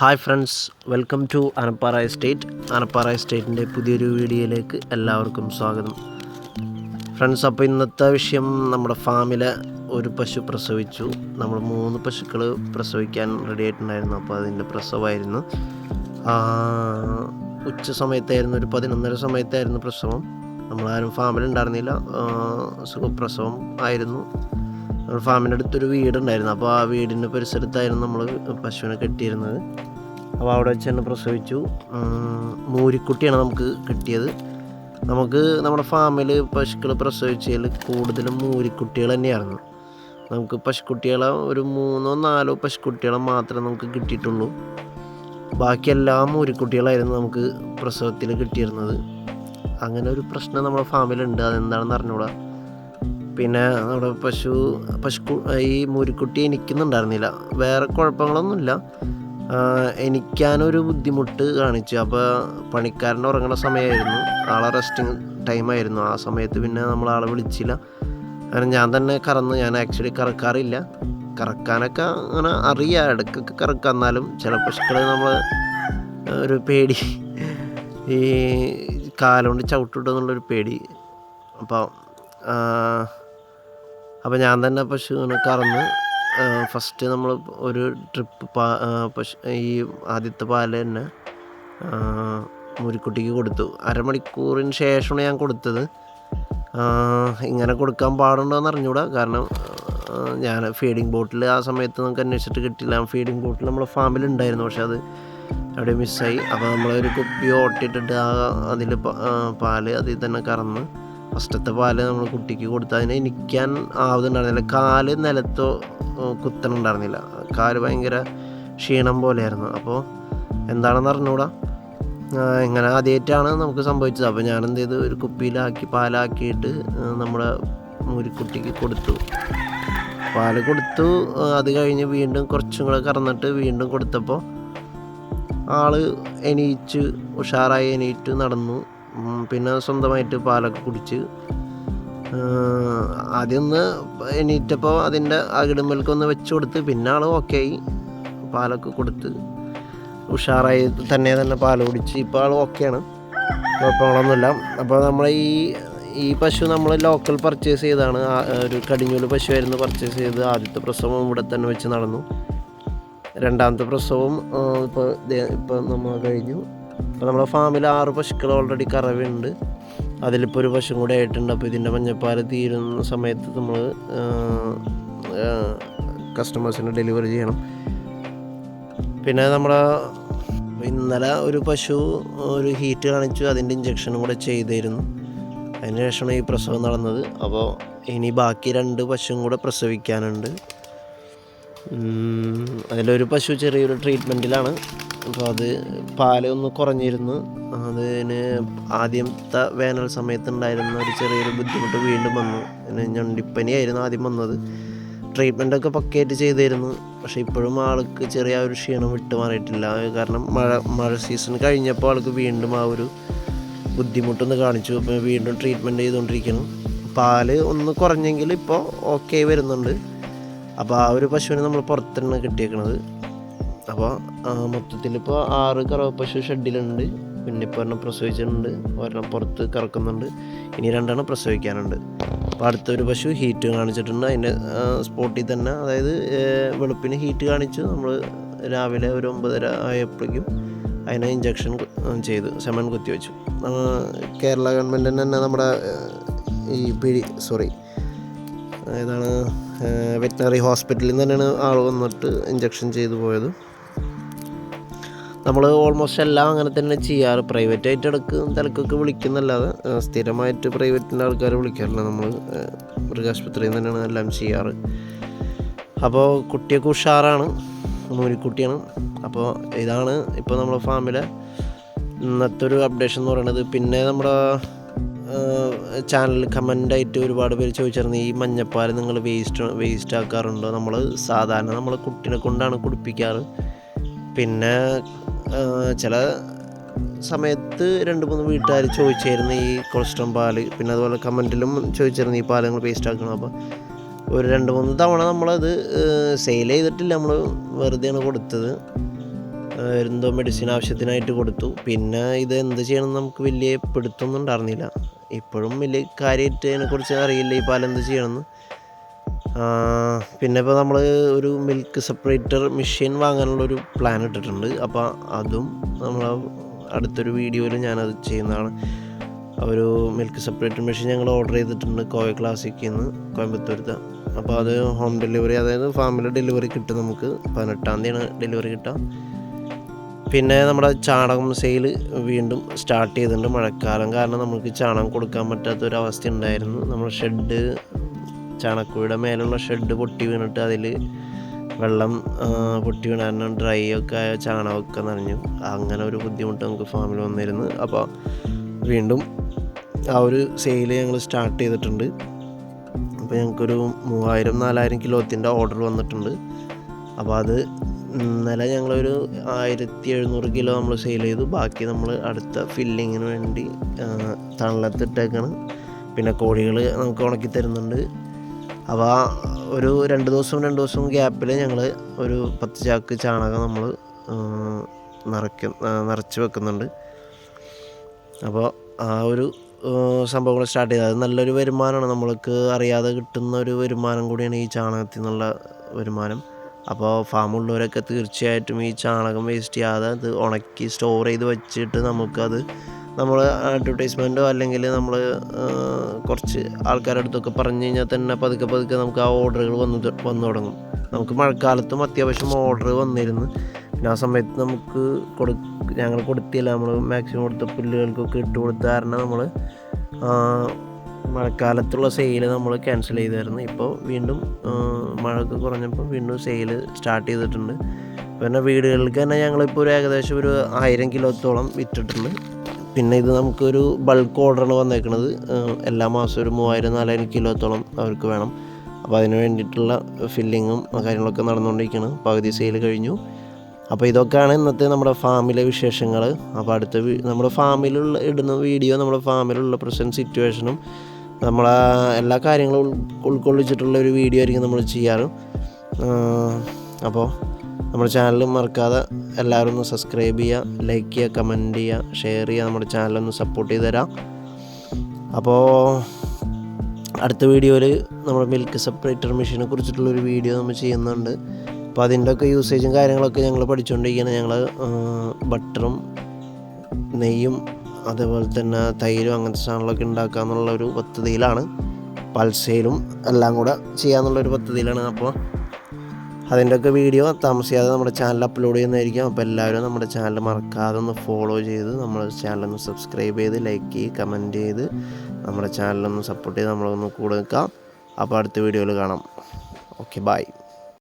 Hi friends welcome to Anappara estate. Anappara എസ്റ്റേറ്റിന്റെ പുതിയൊരു വീഡിയോയിലേക്ക് എല്ലാവർക്കും സ്വാഗതം. ഫ്രണ്ട്സ് അപ്പോൾ ഇന്നത്തെ വിഷയം നമ്മുടെ ഫാമിലെ ഒരു പശു പ്രസവിച്ചു. നമ്മൾ മൂന്ന് പശുക്കൾ പ്രസവിക്കാൻ റെഡി ആയിട്ടുണ്ടായിരുന്നു. അപ്പോൾ അതിന്റെ പ്രസവമായിരുന്നു. ഉച്ച സമയത്തായിരുന്നു ഒരു പതിനൊന്നര സമയത്തായിരുന്നു പ്രസവം. നമ്മളാരും ഫാമിലുണ്ടായിരുന്നില്ല സുഖപ്രസവം ആയിരുന്നു. ഫാമിന്റെ അടുത്തൊരു വീടുണ്ടായിരുന്നു. അപ്പോൾ ആ വീടിന്റെ പരിസരത്തായിരുന്നു നമ്മൾ പശുവിനെ കെട്ടിയിരുന്നത്. അപ്പോൾ അവിടെ വെച്ച് തന്നെ പ്രസവിച്ചു. മൂരിക്കുട്ടിയാണ് നമുക്ക് കിട്ടിയത്. നമുക്ക് നമ്മുടെ ഫാമിൽ പശുക്കൾ പ്രസവിച്ചതിൽ കൂടുതലും മൂരിക്കുട്ടികൾ തന്നെയായിരുന്നു. നമുക്ക് പശുക്കുട്ടികളെ ഒരു മൂന്നോ നാലോ പശുക്കുട്ടികളെ മാത്രമേ നമുക്ക് കിട്ടിയിട്ടുള്ളൂ. ബാക്കി എല്ലാ മൂരിക്കുട്ടികളായിരുന്നു നമുക്ക് പ്രസവത്തിൽ കിട്ടിയിരുന്നത്. അങ്ങനെ ഒരു പ്രശ്നം നമ്മുടെ ഫാമിലുണ്ട്. അതെന്താണെന്ന് അറിഞ്ഞൂടാ പിന്നെ നമ്മുടെ പശു പശു ഈ മുരിക്കുട്ടി എനിക്കുന്നുണ്ടായിരുന്നില്ല. വേറെ കുഴപ്പങ്ങളൊന്നുമില്ല. എനിക്കാനൊരു ബുദ്ധിമുട്ട് കാണിച്ചു. അപ്പോൾ പണിക്കാരന്റെ ഉറങ്ങുന്ന സമയമായിരുന്നു. ആളെ റെസ്റ്റിംഗ് ടൈമായിരുന്നു ആ സമയത്ത് പിന്നെ നമ്മൾ ആളെ വിളിച്ചില്ല. അങ്ങനെ ഞാൻ തന്നെ കറന്ന്. ഞാൻ ആക്ച്വലി കറക്കാറില്ല. കറക്കാനൊക്കെ അങ്ങനെ അറിയാം. ഇടയ്ക്കൊക്കെ കറക്കാം. എന്നാലും ചില പശുക്കൾ നമ്മൾ ഒരു പേടി. ഈ കാലുകൊണ്ട് ചവിട്ടിട്ടെന്നുള്ളൊരു പേടി. അപ്പോൾ അപ്പോൾ ഞാൻ തന്നെ പശുവിനെ കറന്ന് ഫസ്റ്റ് നമ്മൾ ഒരു ട്രിപ്പ് പാ പശു ഈ ആദ്യത്തെ പാൽ തന്നെ മുരിക്കുട്ടിക്ക് കൊടുത്തു. അരമണിക്കൂറിന് ശേഷമാണ് ഞാൻ കൊടുത്തത്. ഇങ്ങനെ കൊടുക്കാൻ പാടുണ്ടോ എന്ന് അറിഞ്ഞൂടാ. കാരണം ഞാൻ ഫീഡിങ് ബോട്ടിൽ ആ സമയത്ത് നമുക്ക് അന്വേഷിച്ചിട്ട് കിട്ടില്ല ഫീഡിങ് ബോട്ടിൽ നമ്മൾ ഫാമിൽ ഉണ്ടായിരുന്നു. പക്ഷെ അത് അവിടെ മിസ്സായി അപ്പോൾ നമ്മളൊരു കുപ്പി ഓട്ടിട്ടിട്ട് ആ അതിൽ പാൽ അതിൽ തന്നെ കറന്ന് ഫസ്റ്റത്തെ പാൽ നമ്മൾ കുട്ടിക്ക് കൊടുത്ത് അതിനെ നിൽക്കാൻ ആവുന്നുണ്ടായിരുന്നില്ല. കാൽ നിലത്തോ കുത്തണുണ്ടായിരുന്നില്ല. കാൽ ഭയങ്കര ക്ഷീണം പോലെയായിരുന്നു. അപ്പോൾ എന്താണെന്ന് അറിഞ്ഞുകൂടാ ഇങ്ങനെ ആദ്യമായിട്ടാണ് നമുക്ക് സംഭവിച്ചത്. അപ്പോൾ ഞാൻ എന്ത് ചെയ്തു? ഒരു കുപ്പിയിലാക്കി പാലാക്കിയിട്ട് നമ്മുടെ മുരിക്കുട്ടിക്ക് കൊടുത്തു. പാൽ കൊടുത്തു. അത് കഴിഞ്ഞ് വീണ്ടും കുറച്ചും കൂടെ കറന്നിട്ട് വീണ്ടും കൊടുത്തപ്പോൾ ആൾ എണീച്ച് ഉഷാറായി എണീറ്റ് നടന്നു. പിന്നെ സ്വന്തമായിട്ട് പാലൊക്കെ കുടിച്ച് ആദ്യമൊന്ന് എണീറ്റപ്പോൾ അതിന്റെ അകിടുമ്പൽക്കൊന്ന് വെച്ച് കൊടുത്ത് പിന്നെ ആൾ ഓക്കെ ആയി. പാലൊക്കെ കൊടുത്ത് ഉഷാറായി തന്നെ തന്നെ പാൽ കുടിച്ച് ഇപ്പോൾ ആൾ ഓക്കെയാണ് കുഴപ്പങ്ങളൊന്നുമില്ല. അപ്പോൾ നമ്മൾ ഈ ഈ പശു നമ്മൾ ലോക്കൽ പർച്ചേസ് ചെയ്താണ് ഒരു കടിഞ്ഞൂൽ പശുവായിരുന്നു പർച്ചേസ് ചെയ്ത് ആദ്യത്തെ പ്രസവം ഇവിടെ തന്നെ വെച്ച് നടന്നു. രണ്ടാമത്തെ പ്രസവം ഇപ്പോൾ ഇപ്പോൾ നമ്മൾ കഴിഞ്ഞു. അപ്പോൾ നമ്മുടെ ഫാമിൽ ആറ് പശുക്കൾ ഓൾറെഡി കറവുണ്ട്. അതിലിപ്പോൾ ഒരു പശു കൂടെ ആയിട്ടുണ്ട്. അപ്പോൾ ഇതിന്റെ മഞ്ഞപ്പാൽ തീരുന്ന സമയത്ത് നമ്മൾ കസ്റ്റമേഴ്സിന് ഡെലിവറി ചെയ്യണം. പിന്നെ നമ്മുടെ ഇന്നലെ ഒരു പശു ഒരു ഹീറ്റ് കാണിച്ചു. അതിന്റെ ഇഞ്ചക്ഷനും കൂടെ ചെയ്തിരുന്നു. അതിന് ശേഷമാണ് ഈ പ്രസവം നടന്നത്. അപ്പോൾ ഇനി ബാക്കി രണ്ട് പശുവും കൂടെ പ്രസവിക്കാനുണ്ട്. അതിലൊരു പശു ചെറിയൊരു ട്രീറ്റ്മെന്റിലാണ് അപ്പോൾ അത് പാലൊന്ന് ഒന്ന് കുറഞ്ഞിരുന്നു. അതിന് ആദ്യത്തെ വേനൽ സമയത്ത് ഉണ്ടായിരുന്ന ഒരു ചെറിയൊരു ബുദ്ധിമുട്ട് വീണ്ടും വന്നു. അതിന് ഞണ്ടിപ്പനിയായിരുന്നു ആദ്യം വന്നത്. ട്രീറ്റ്മെന്റൊക്കെ പക്കയായിട്ട് ചെയ്തിരുന്നു. പക്ഷേ ഇപ്പോഴും ആൾക്ക് ചെറിയ ഒരു ക്ഷീണം വിട്ടു മാറിയിട്ടില്ല. കാരണം മഴ മഴ സീസൺ കഴിഞ്ഞപ്പോൾ ആൾക്ക് വീണ്ടും ആ ഒരു ബുദ്ധിമുട്ടൊന്ന് കാണിച്ചു. അപ്പോൾ വീണ്ടും ട്രീറ്റ്മെന്റ് ചെയ്തുകൊണ്ടിരിക്കണം പാൽ ഒന്ന് കുറഞ്ഞെങ്കിൽ ഇപ്പോൾ ഓക്കെ വരുന്നുണ്ട്. അപ്പോൾ ആ ഒരു പശുവിനെ നമ്മൾ പുറത്തുനിന്ന് കിട്ടിയേക്കണത്. അപ്പോൾ മൊത്തത്തിൽ ഇപ്പോൾ ആറ് കറവ പശു ഷെഡിലുണ്ട്. പിന്നെ ഇപ്പോൾ ഒരെണ്ണം പ്രസവിച്ചിട്ടുണ്ട്. ഒരെണ്ണം പുറത്ത് കറക്കുന്നുണ്ട്. ഇനി രണ്ടെണ്ണം പ്രസവിക്കാനുണ്ട്. അപ്പോൾ അടുത്തൊരു പശു ഹീറ്റ് കാണിച്ചിട്ടുണ്ട്. അതിന്റെ സ്പോട്ടിൽ തന്നെ അതായത് വെളുപ്പിന് ഹീറ്റ് കാണിച്ചു. നമ്മൾ രാവിലെ ഒരു ഒമ്പതര ആയപ്പോഴേക്കും അതിനെ ഇഞ്ചക്ഷൻ ചെയ്തു. സെമൻ കുത്തി വെച്ചു. ആ, കേരള ഗവൺമെന്റിന് തന്നെ നമ്മുടെ ഈ പിഴി സോറി ഏതാണ് വെറ്റിനറി ഹോസ്പിറ്റലിൽ നിന്ന് തന്നെയാണ് ആൾ വന്നിട്ട് ഇഞ്ചക്ഷൻ ചെയ്തു പോയത്. നമ്മൾ ഓൾമോസ്റ്റ് എല്ലാം അങ്ങനെ തന്നെ ചെയ്യാറ്. പ്രൈവറ്റ് ആയിട്ട് ഇടയ്ക്ക് തിരക്കൊക്കെ വിളിക്കുന്നല്ലാതെ സ്ഥിരമായിട്ട് പ്രൈവറ്റിന്റെ ആൾക്കാർ വിളിക്കാറില്ല. നമ്മൾ മൃഗാശുപത്രിയിൽ നിന്ന് തന്നെയാണ് എല്ലാം ചെയ്യാറ്. അപ്പോൾ കുട്ടിയൊക്കെ ഉഷാറാണ്. മൂരിക്കുട്ടിയാണ് അപ്പോൾ ഇതാണ് ഇപ്പോൾ നമ്മുടെ ഫാമിലെ ഇന്നത്തെ ഒരു അപ്ഡേഷൻ എന്ന് പറയുന്നത് പിന്നെ നമ്മുടെ ചാനലിൽ കമന്റായിട്ട് ഒരുപാട് പേര് ചോദിച്ചിരുന്നു ഈ മഞ്ഞപ്പാൽ നിങ്ങൾ വേസ്റ്റ് വേസ്റ്റ് ആക്കാറുണ്ടോ? നമ്മൾ സാധാരണ നമ്മൾ കുട്ടിനെ കൊണ്ടാണ് കുടിപ്പിക്കാറ്. പിന്നെ ചില സമയത്ത് രണ്ട് മൂന്ന് വീട്ടുകാർ ചോദിച്ചായിരുന്നു ഈ കൊളസ്ട്രോൾ പാൽ. പിന്നെ അതുപോലെ കമന്റിലും ചോദിച്ചിരുന്നു ഈ പാൽ നിങ്ങൾ വേസ്റ്റ് ആക്കണം. അപ്പോൾ ഒരു രണ്ട് മൂന്ന് തവണ നമ്മളത് സെയിൽ ചെയ്തിട്ടില്ല. നമ്മൾ വെറുതെയാണ് കൊടുത്തത്. എന്തോ മെഡിസിൻ ആവശ്യത്തിനായിട്ട് കൊടുത്തു. പിന്നെ ഇത് എന്ത് ചെയ്യണമെന്ന് നമുക്ക് വലിയ പിടുത്തൊന്നും ഉണ്ടായിരുന്നില്ല. ഇപ്പോഴും വലിയ കാര്യമായിട്ട് അതിനെക്കുറിച്ച് അറിയില്ല ഈ പാൽ എന്ത് ചെയ്യണമെന്ന്. പിന്നെ ഇപ്പോൾ നമ്മൾ ഒരു മിൽക്ക് സെപ്പറേറ്റർ മെഷീൻ വാങ്ങാനുള്ളൊരു പ്ലാൻ ഇട്ടിട്ടുണ്ട്. അപ്പോൾ അതും നമ്മൾ അടുത്തൊരു വീഡിയോയിൽ ഞാനത് ചെയ്യുന്നതാണ്. ഒരു മിൽക്ക് സെപ്പറേറ്റർ മെഷീൻ ഞങ്ങൾ ഓർഡർ ചെയ്തിട്ടുണ്ട് കോയ ക്ലാസിക്കിൽ നിന്ന് കോയമ്പത്തൂരത്ത്. അപ്പോൾ അത് ഹോം ഡെലിവറി അതായത് ഫാമിൽ ഡെലിവറി കിട്ടും നമുക്ക്. പതിനെട്ടാം തീയതിയാണ് ഡെലിവറി കിട്ടുക. പിന്നെ നമ്മുടെ ചാണകം സെയിൽ വീണ്ടും സ്റ്റാർട്ട് ചെയ്തിട്ടുണ്ട്. മഴക്കാലം കാരണം നമുക്ക് ചാണകം കൊടുക്കാൻ പറ്റാത്തൊരവസ്ഥ ഉണ്ടായിരുന്നു. നമ്മൾ ഷെഡ് ചാണകക്കുഴിയുടെ മേലുള്ള ഷെഡ് പൊട്ടി വീണിട്ട് അതിൽ വെള്ളം പൊട്ടി വീണ കാരണം ഡ്രൈ ഒക്കെ ആയ ചാണകമൊക്കെ നനഞ്ഞു. അങ്ങനെ ഒരു ബുദ്ധിമുട്ട് നമുക്ക് ഫാമിൽ വന്നിരുന്നു. അപ്പോൾ വീണ്ടും ആ ഒരു സെയിൽ ഞങ്ങൾ സ്റ്റാർട്ട് ചെയ്തിട്ടുണ്ട്. അപ്പോൾ ഞങ്ങൾക്കൊരു മൂവായിരം നാലായിരം കിലോത്തിന്റെ ഓർഡർ വന്നിട്ടുണ്ട്. അപ്പോൾ അത് ഇന്നലെ ഞങ്ങളൊരു ആയിരത്തി എഴുന്നൂറ് കിലോ നമ്മൾ സെയിൽ ചെയ്തു. ബാക്കി നമ്മൾ അടുത്ത ഫില്ലിങ്ങിന് വേണ്ടി തണലത്തിട്ടേക്കാണ് പിന്നെ കോഴികൾ നമുക്ക് ഉണക്കി തരുന്നുണ്ട്. അപ്പോൾ ഒരു രണ്ട് ദിവസവും രണ്ട് ദിവസവും ഗ്യാപ്പിൽ ഞങ്ങൾ ഒരു പത്ത് ചാക്ക് ചാണകം നമ്മൾ നിറയ്ക്കും നിറച്ച് വെക്കുന്നുണ്ട്. അപ്പോൾ ആ ഒരു സംഭവങ്ങൾ സ്റ്റാർട്ട് ചെയ്തത് അത് നല്ലൊരു വരുമാനമാണ് നമ്മൾക്ക് അറിയാതെ കിട്ടുന്ന ഒരു വരുമാനം കൂടിയാണ് ഈ ചാണകത്തിൽ നിന്നുള്ള വരുമാനം. അപ്പോൾ ഫാമുള്ളവരൊക്കെ തീർച്ചയായിട്ടും ഈ ചാണകം വേസ്റ്റ് ചെയ്യാതെ അത് ഉണക്കി സ്റ്റോർ ചെയ്ത് വെച്ചിട്ട് നമുക്കത് നമ്മൾ അഡ്വർടൈസ്മെന്റോ അല്ലെങ്കിൽ നമ്മൾ കുറച്ച് ആൾക്കാരുടെ അടുത്തൊക്കെ പറഞ്ഞു കഴിഞ്ഞാൽ തന്നെ പതുക്കെ പതുക്കെ നമുക്ക് ആ ഓർഡറുകൾ വന്ന് വന്നു തുടങ്ങും. നമുക്ക് മഴക്കാലത്തും അത്യാവശ്യം ഓർഡർ വന്നിരുന്നു. പിന്നെ ആ സമയത്ത് നമുക്ക് കൊടു ഞങ്ങൾ കൊടുത്തില്ല. നമ്മൾ മാക്സിമം കൊടുത്ത പുല്ലുകൾക്കൊക്കെ ഇട്ട് കൊടുത്ത കാരണം നമ്മൾ മഴക്കാലത്തുള്ള സെയിൽ നമ്മൾ ക്യാൻസൽ ചെയ്തായിരുന്നു. ഇപ്പോൾ വീണ്ടും മഴയൊക്കെ കുറഞ്ഞപ്പോൾ വീണ്ടും സെയിൽ സ്റ്റാർട്ട് ചെയ്തിട്ടുണ്ട്. പിന്നെ വീടുകൾക്ക് തന്നെ ഞങ്ങളിപ്പോൾ ഒരു ഏകദേശം ഒരു ആയിരം കിലോത്തോളം വിറ്റിട്ടുണ്ട്. പിന്നെ ഇത് നമുക്കൊരു ബൾക്ക് ഓർഡറാണ് വന്നേക്കുന്നത് എല്ലാ മാസവും ഒരു മൂവായിരം നാലായിരം കിലോത്തോളം അവർക്ക് വേണം. അപ്പോൾ അതിന് വേണ്ടിയിട്ടുള്ള ഫില്ലിങ്ങും കാര്യങ്ങളൊക്കെ നടന്നുകൊണ്ടിരിക്കുകയാണ് പകുതി സെയിൽ കഴിഞ്ഞു. അപ്പോൾ ഇതൊക്കെയാണ് ഇന്നത്തെ നമ്മുടെ ഫാമിലെ വിശേഷങ്ങൾ അപ്പോൾ അടുത്ത നമ്മുടെ ഫാമിലുള്ള ഇടുന്ന വീഡിയോ നമ്മുടെ ഫാമിലുള്ള പ്രസന്റ് സിറ്റുവേഷനും നമ്മളെ എല്ലാ കാര്യങ്ങളും ഉൾക്കൊള്ളിച്ചിട്ടുള്ള ഒരു വീഡിയോ ആയിരിക്കും നമ്മൾ ചെയ്യാറ്. അപ്പോൾ നമ്മുടെ ചാനൽ മറക്കാതെ എല്ലാവരും ഒന്ന് സബ്സ്ക്രൈബ് ചെയ്യുക ലൈക്ക് ചെയ്യുക കമന്റ് ചെയ്യുക ഷെയർ ചെയ്യുക നമ്മുടെ ചാനലൊന്ന് സപ്പോർട്ട് ചെയ്ത് തരാം. അപ്പോൾ അടുത്ത വീഡിയോയിൽ നമ്മുടെ മിൽക്ക് സെപ്പറേറ്റർ മെഷീനെ കുറിച്ചിട്ടുള്ളൊരു വീഡിയോ നമ്മൾ ചെയ്യുന്നുണ്ട്. അപ്പോൾ അതിന്റെ ഒക്കെ യൂസേജും കാര്യങ്ങളൊക്കെ ഞങ്ങൾ പഠിച്ചുകൊണ്ടിരിക്കുകയാണ് ഞങ്ങൾ ബട്ടറും നെയ്യും അതേപോലെ തന്നെ തൈരും അങ്ങനത്തെ സാധനങ്ങളൊക്കെ ഉണ്ടാക്കാന്നുള്ള ഒരു പദ്ധതിയിലാണ്. പൾസയിലും എല്ലാം കൂടെ ചെയ്യാമെന്നുള്ളൊരു പദ്ധതിയിലാണ്. അപ്പോൾ അതിന്റെയൊക്കെ വീഡിയോ താമസിയാതെ നമ്മുടെ ചാനൽ അപ്ലോഡ് ചെയ്യുന്നതായിരിക്കും. അപ്പോൾ എല്ലാവരും നമ്മുടെ ചാനൽ മറക്കാതെ ഒന്ന് ഫോളോ ചെയ്ത് നമ്മുടെ ചാനലൊന്ന് സബ്സ്ക്രൈബ് ചെയ്ത് ലൈക്ക് ചെയ്ത് കമന്റ് ചെയ്ത് നമ്മുടെ ചാനലൊന്ന് സപ്പോർട്ട് ചെയ്ത് നമ്മളൊന്ന് കൂടെ നിൽക്കാം. അപ്പോൾ അടുത്ത വീഡിയോയിൽ കാണാം. Okay bye